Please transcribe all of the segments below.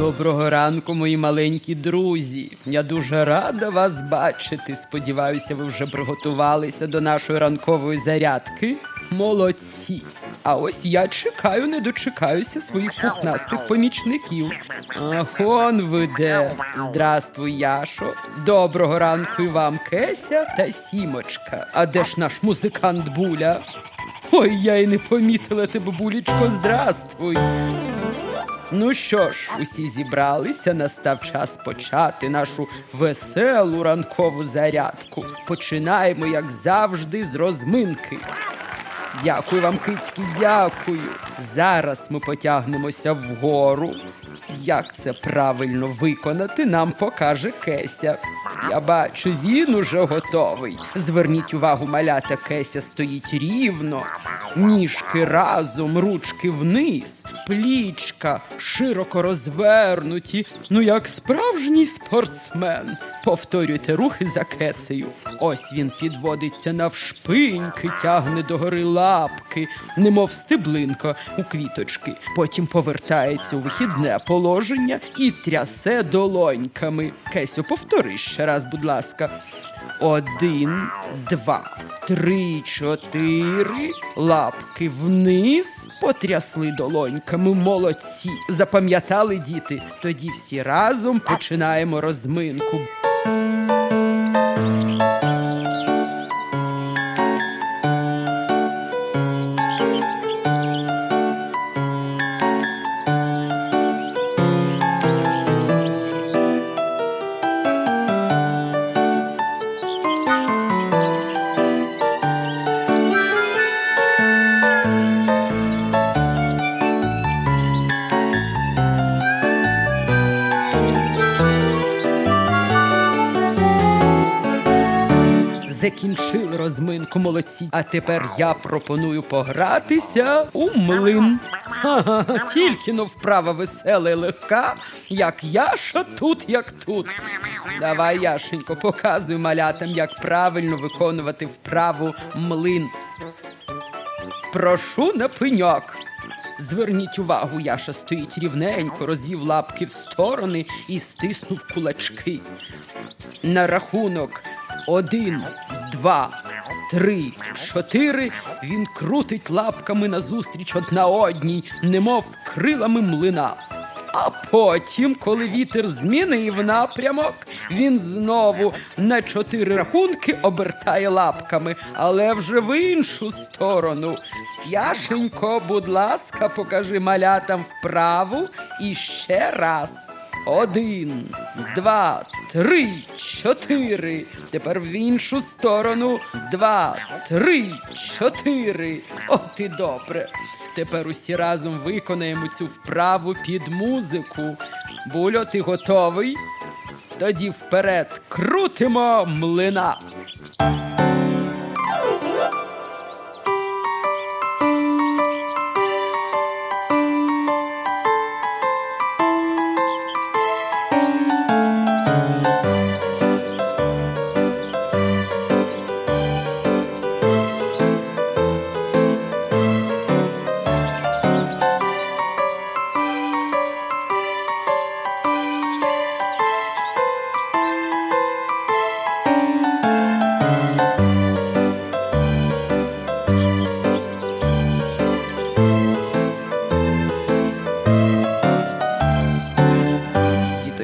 Доброго ранку, мої маленькі друзі. Я дуже рада вас бачити. Сподіваюся, ви вже приготувалися до нашої ранкової зарядки. Молодці. А ось я чекаю, не дочекаюся своїх пухнастих помічників. Ахон ви де. Здравствуй, Яшо. Доброго ранку і вам, Кеся та Сімочка. А де ж наш музикант Буля? Ой, я й не помітила тебе, булічко, здравствуй. Ну що ж, усі зібралися, настав час почати нашу веселу ранкову зарядку. Починаємо, як завжди, з розминки. Дякую вам, кицькі, дякую. Зараз ми потягнемося вгору. Як це правильно виконати, нам покаже Кеся. Я бачу, він уже готовий. Зверніть увагу, малята Кеся стоїть рівно, ніжки разом, ручки вниз, плічка широко розвернуті. Ну, як справжній спортсмен. Повторюйте рухи за кесею. Ось він підводиться навшпиньки, тягне догори лапки, немов стеблинка у квіточки. Потім повертається у вихідне положення і трясе долоньками. Кесю, повтори ще раз, будь ласка. Один, два, три, чотири. Лапки вниз. Потрясли долоньками. Молодці. Запам'ятали діти. Тоді всі разом починаємо розминку. Закінчили розминку молодці. А тепер я пропоную погратися у млин. Ха-ха, тільки но вправа весела і легка, як Яша тут, як тут. Давай, Яшенько, показуй малятам, як правильно виконувати вправу млин. Прошу на пеньок. Зверніть увагу, Яша стоїть рівненько, розвів лапки в сторони і стиснув кулачки. На рахунок один, два, три, чотири. Він крутить лапками назустріч одна одній, немов крилами млина. А потім, коли вітер змінив напрямок, він знову на чотири рахунки обертає лапками, але вже в іншу сторону. Яшенько, будь ласка, покажи малятам вправу і ще раз. Один, два, три, чотири. Тепер в іншу сторону. Два, три, чотири. От і добре. Тепер усі разом виконаємо цю вправу під музику. Бульо, ти готовий? Тоді вперед крутимо млина.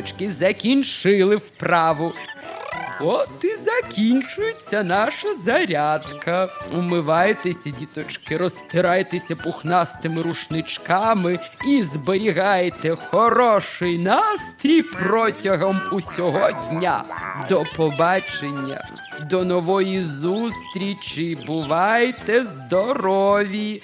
Діточки закінчили вправу. От і закінчується наша зарядка. Умивайтеся, діточки, розтирайтеся пухнастими рушничками і зберігайте хороший настрій протягом усього дня. До побачення, до нової зустрічі. Бувайте здорові!